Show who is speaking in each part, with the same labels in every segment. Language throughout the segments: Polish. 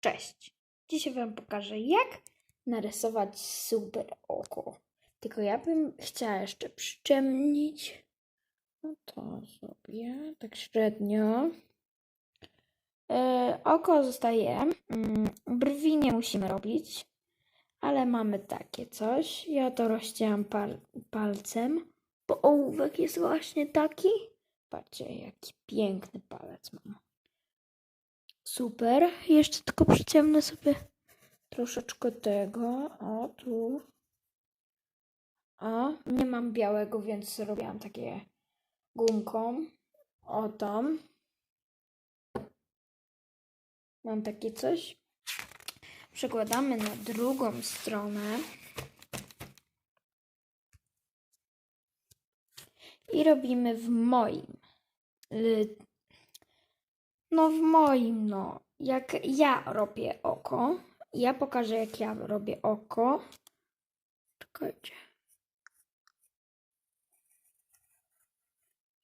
Speaker 1: Cześć! Dzisiaj Wam pokażę, jak narysować super oko. Tylko ja bym chciała jeszcze przyciemnić. No to zrobię tak średnio. E, oko zostaje. Mm, brwi nie musimy robić, ale mamy takie coś. Ja to rozcięłam pal palcem, bo ołówek jest właśnie taki. Patrzcie, jaki piękny palec mam. Super. Jeszcze tylko przyciemnę sobie troszeczkę tego. O, tu. O, nie mam białego, więc zrobiłam takie gumką. O, tam. Mam takie coś. Przekładamy na drugą stronę. I robimy w moim. No, w moim, no. Jak ja robię oko. Ja pokażę, jak ja robię oko. Czekajcie.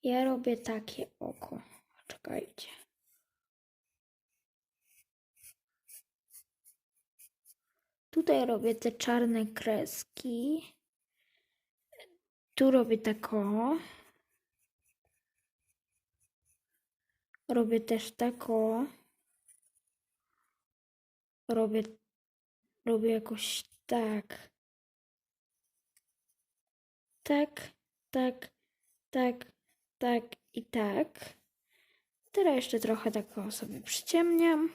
Speaker 1: Ja robię takie oko. Czekajcie. Tutaj robię te czarne kreski. Tu robię taką. Robię też tako. Robię, robię jakoś tak. Tak, tak, tak, tak i tak. Teraz jeszcze trochę tak o sobie przyciemniam.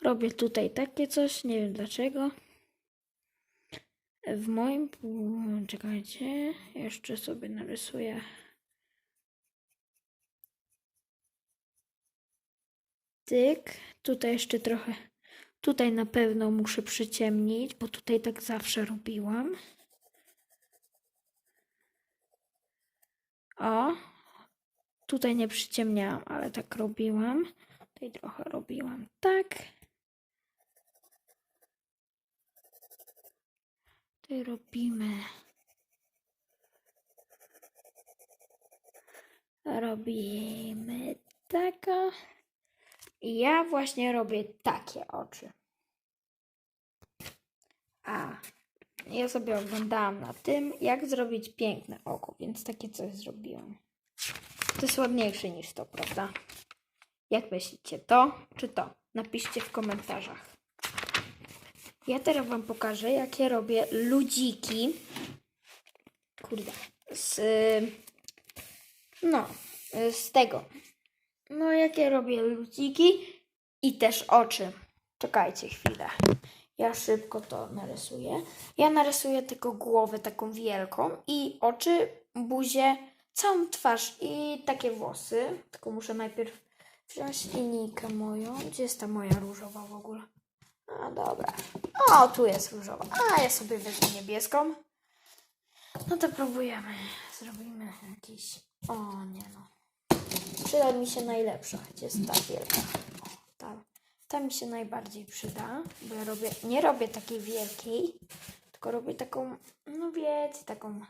Speaker 1: Robię tutaj takie coś, nie wiem dlaczego. W moim, czekajcie, jeszcze sobie narysuję. Tutaj jeszcze trochę. Tutaj na pewno muszę przyciemnić, bo tutaj tak zawsze robiłam. O. Tutaj nie przyciemniałam, ale tak robiłam. Tutaj trochę robiłam tak. Tutaj robimy. Robimy taka. I ja właśnie robię takie oczy. A ja sobie oglądałam na tym, jak zrobić piękne oko, więc takie coś zrobiłam. To jest ładniejsze niż to, prawda? Jak myślicie, to czy to? Napiszcie w komentarzach. Ja teraz Wam pokażę, jak ja robię ludziki. Kurde. Z. No, z tego. No, jakie robię ludziki i też oczy. Czekajcie chwilę. Ja szybko to narysuję. Ja narysuję tylko głowę taką wielką i oczy, buzię, całą twarz i takie włosy. Tylko muszę najpierw wziąć linijkę moją. Gdzie jest ta moja różowa w ogóle? A, dobra. O, tu jest różowa. A, ja sobie wezmę niebieską. No to próbujemy. Zrobimy jakiś... O, nie no. Przyda mi się najlepsza, gdzie jest ta wielka. O, ta, ta mi się najbardziej przyda, bo ja robię, nie robię takiej wielkiej, tylko robię taką, no wiecie, taką.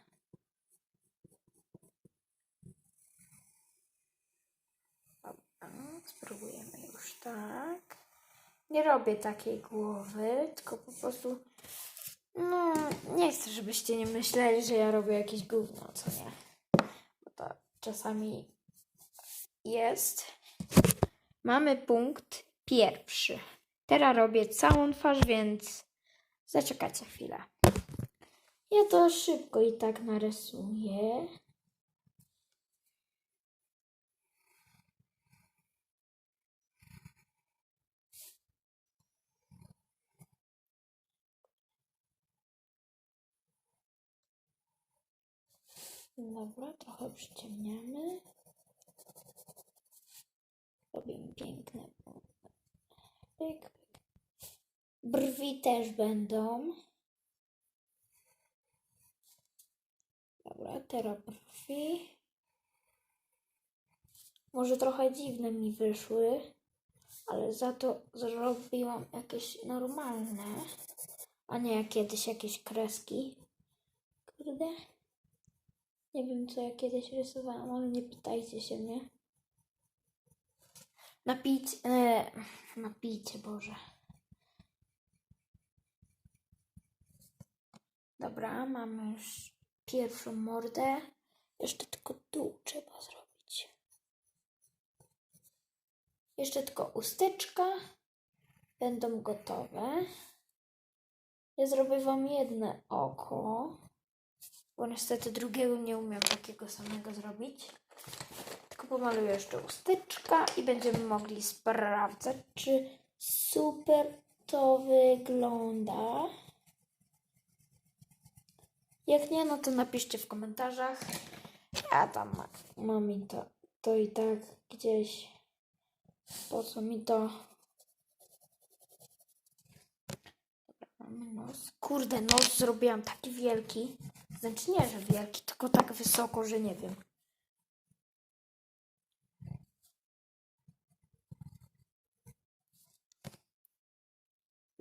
Speaker 1: Spróbujemy już tak. Nie robię takiej głowy, tylko po prostu, no nie chcę, żebyście nie myśleli, że ja robię jakieś gówno, co nie. Bo to czasami jest. Mamy punkt pierwszy. Teraz robię całą twarz, więc zaczekajcie chwilę. Ja to szybko i tak narysuję. Dobra, trochę przyciemniamy. Robimy piękne. Pyk, pyk. Brwi też będą. Dobra, teraz brwi. Może trochę dziwne mi wyszły, ale za to zrobiłam jakieś normalne, a nie jak kiedyś jakieś kreski. Kurde. Nie wiem, co ja kiedyś rysowałam, ale nie pytajcie się mnie. Napić, e, napicie, Boże. Dobra, mamy już pierwszą mordę. Jeszcze tylko dół trzeba zrobić. Jeszcze tylko usteczka. Będą gotowe. Ja zrobię wam jedno oko, bo niestety drugiego nie umiem takiego samego zrobić. Pomaluję jeszcze usteczka i będziemy mogli sprawdzać, czy super to wygląda. Jak nie, no to napiszcie w komentarzach. Ja tam ma- mam i to, to i tak gdzieś. Po co mi to? Nos. Kurde, nos zrobiłam taki wielki. Znaczy nie, że wielki, tylko tak wysoko, że nie wiem.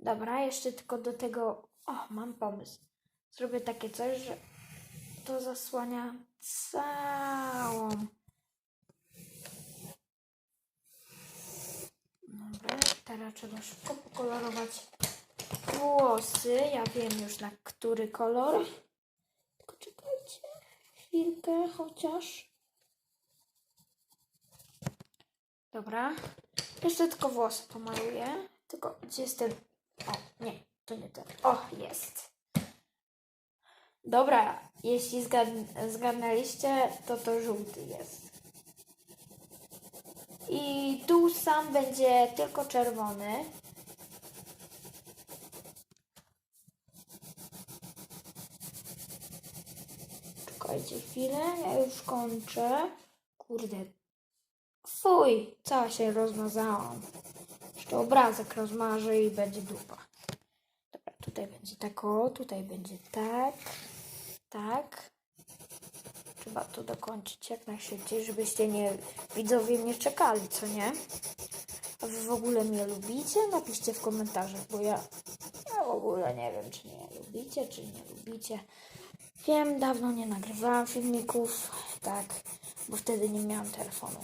Speaker 1: Dobra, jeszcze tylko do tego. O, mam pomysł. Zrobię takie coś, że to zasłania całą. Dobra, teraz trzeba szybko pokolorować włosy. Ja wiem już na który kolor. Tylko czekajcie chwilkę chociaż. Dobra. Jeszcze tylko włosy pomaluję. Tylko gdzie jest ten... O, nie, to nie ten. O, jest. Dobra, jeśli zgadn- zgadnęliście, to to żółty jest. I tu sam będzie tylko czerwony. Czekajcie chwilę, ja już kończę. Kurde. Fuj, cała się rozmazałam. Jeszcze obrazek rozmarzę i będzie dupa. Dobra, tutaj będzie tak o, tutaj będzie tak, tak. Trzeba to dokończyć jak najszybciej, żebyście nie, widzowie nie czekali, co nie? A wy w ogóle mnie lubicie? Napiszcie w komentarzach, bo ja, ja w ogóle nie wiem, czy mnie lubicie, czy nie lubicie. Wiem, dawno nie nagrywałam filmików, tak, bo wtedy nie miałam telefonu.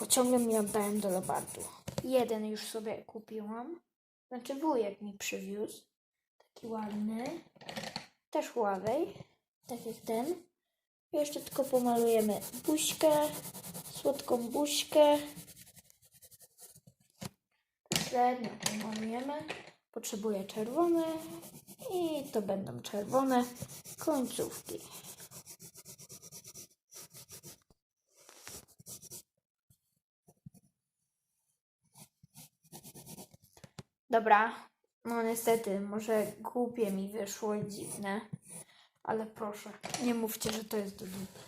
Speaker 1: Bo ciągle mi oddałem do lobardu. Jeden już sobie kupiłam. Znaczy wujek mi przywiózł. Taki ładny. Też Huawei. Tak jak ten. Jeszcze tylko pomalujemy buźkę. Słodką buźkę. Średnio pomalujemy. Potrzebuję czerwone. I to będą czerwone końcówki. Dobra, no niestety, może głupie mi wyszło dziwne, ale proszę, nie mówcie, że to jest do dupy.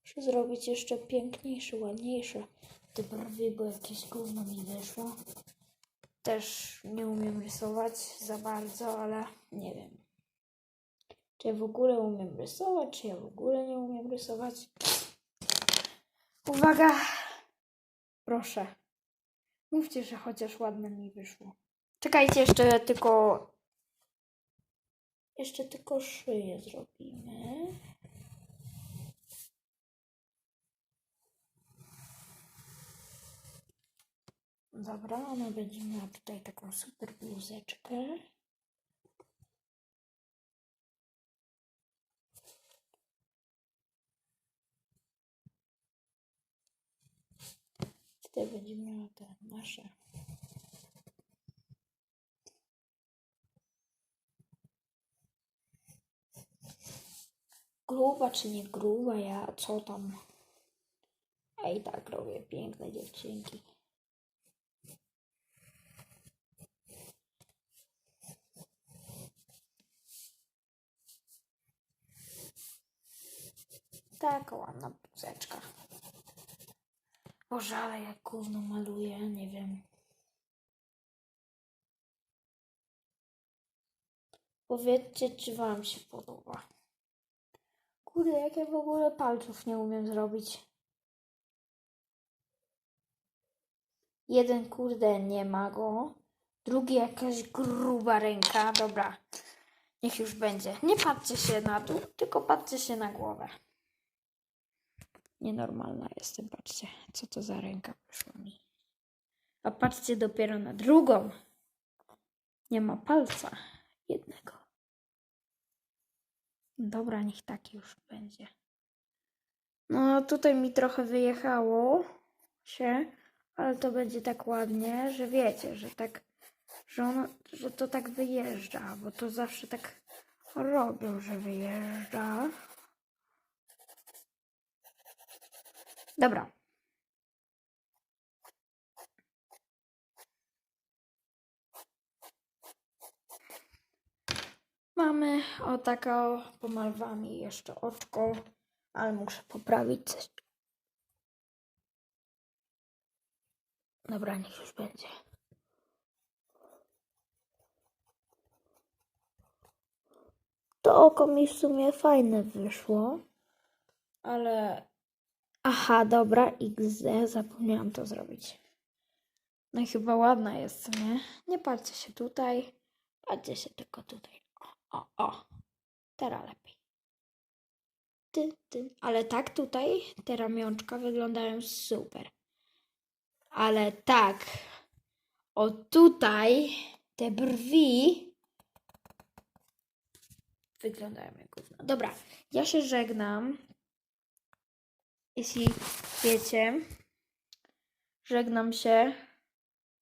Speaker 1: Muszę zrobić jeszcze piękniejsze, ładniejsze te brwi, bo jakieś gówno mi wyszło. Też nie umiem rysować za bardzo, ale nie wiem. Czy ja w ogóle umiem rysować, czy ja w ogóle nie umiem rysować. Uwaga! Proszę. Mówcie, że chociaż ładne mi wyszło. Czekajcie, jeszcze tylko. Jeszcze tylko szyję zrobimy. Dobra, ona będzie miała tutaj taką super bluzeczkę. Tutaj będzie miała te nasze Gruba czy nie gruba, ja co tam? Ja i tak robię piękne dziewczynki. Taka ładna bluzeczka. Boże, jak gówno maluję, nie wiem. Powiedzcie, czy wam się podoba. Kurde, jak ja w ogóle palców nie umiem zrobić. Jeden kurde nie ma go. Drugi jakaś gruba ręka. Dobra, niech już będzie. Nie patrzcie się na dół, tylko patrzcie się na głowę. Nienormalna jestem, patrzcie, co to za ręka wyszła mi. A patrzcie dopiero na drugą. Nie ma palca jednego. Dobra, niech taki już będzie. No, tutaj mi trochę wyjechało się, ale to będzie tak ładnie, że wiecie, że tak, że, ono, że to tak wyjeżdża, bo to zawsze tak robią, że wyjeżdża. Dobra. Mamy o taką, pomalowałam jej jeszcze oczko, ale muszę poprawić coś. Dobra, niech już będzie. To oko mi w sumie fajne wyszło, ale... Aha, dobra, XD, zapomniałam to zrobić. No i chyba ładna jest, nie? Nie patrzcie się tutaj, patrzcie się tylko tutaj. O, o, o. Teraz lepiej. Ty, ty. Ale tak tutaj te ramionczka wyglądają super. Ale tak. O tutaj te brwi wyglądają jak gówno. Dobra, ja się żegnam. Jeśli wiecie, żegnam się.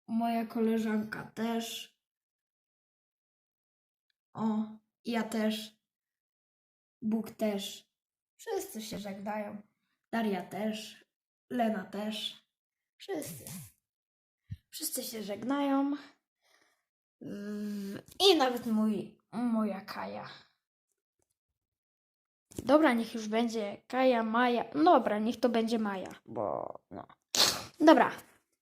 Speaker 1: Moja koleżanka też. O, ja też. Bóg też. Wszyscy się żegnają. Daria też. Lena też. Wszyscy. Wszyscy się żegnają. I nawet mój, moja Kaja. Dobra, niech już będzie Kaja, Maja. Dobra, niech to będzie Maja, bo no. Dobra,